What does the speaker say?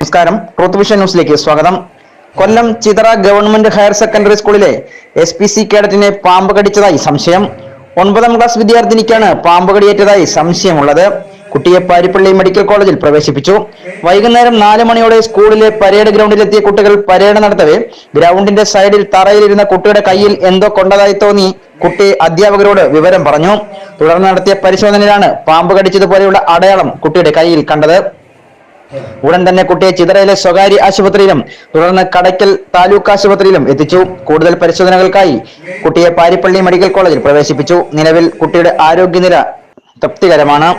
നമസ്കാരം. Truth vision ന്യൂസിലേക്ക് സ്വാഗതം. Kollam Chithara government higher secondary സ്കൂളിലെ എസ് പി സി കേഡറ്റിനെ പാമ്പ് കടിച്ചതായി സംശയം. ഒൻപതാം ക്ലാസ് വിദ്യാർത്ഥിനിക്കാണ് പാമ്പ് കടിയേറ്റതായി സംശയമുള്ളത്. കുട്ടിയെ പാരിപ്പള്ളി മെഡിക്കൽ കോളേജിൽ പ്രവേശിപ്പിച്ചു. വൈകുന്നേരം നാല് മണിയോടെ സ്കൂളിലെ പരേഡ് ഗ്രൗണ്ടിലെത്തിയ കുട്ടികൾ പരേഡ് നടത്തവേ ഗ്രൗണ്ടിന്റെ സൈഡിൽ തറയിലിരുന്ന കുട്ടിയുടെ കയ്യിൽ എന്തോ കൊണ്ടതായി തോന്നി കുട്ടി അധ്യാപകരോട് വിവരം പറഞ്ഞു. തുടർന്ന് നടത്തിയ പരിശോധനയിലാണ് പാമ്പ് കടിച്ചതുപോലെയുള്ള അടയാളം കുട്ടിയുടെ കയ്യിൽ കണ്ടത്. ഉടൻ തന്നെ കുട്ടിയെ ചിതറയിലെ സ്വകാര്യ ആശുപത്രിയിലും തുടർന്ന് കടയ്ക്കൽ താലൂക്ക് ആശുപത്രിയിലും എത്തിച്ചു. കൂടുതൽ പരിശോധനകൾക്കായി കുട്ടിയെ പാരിപ്പള്ളി മെഡിക്കൽ കോളേജിൽ പ്രവേശിപ്പിച്ചു. നിലവിൽ കുട്ടിയുടെ ആരോഗ്യനില തൃപ്തികരമാണ്.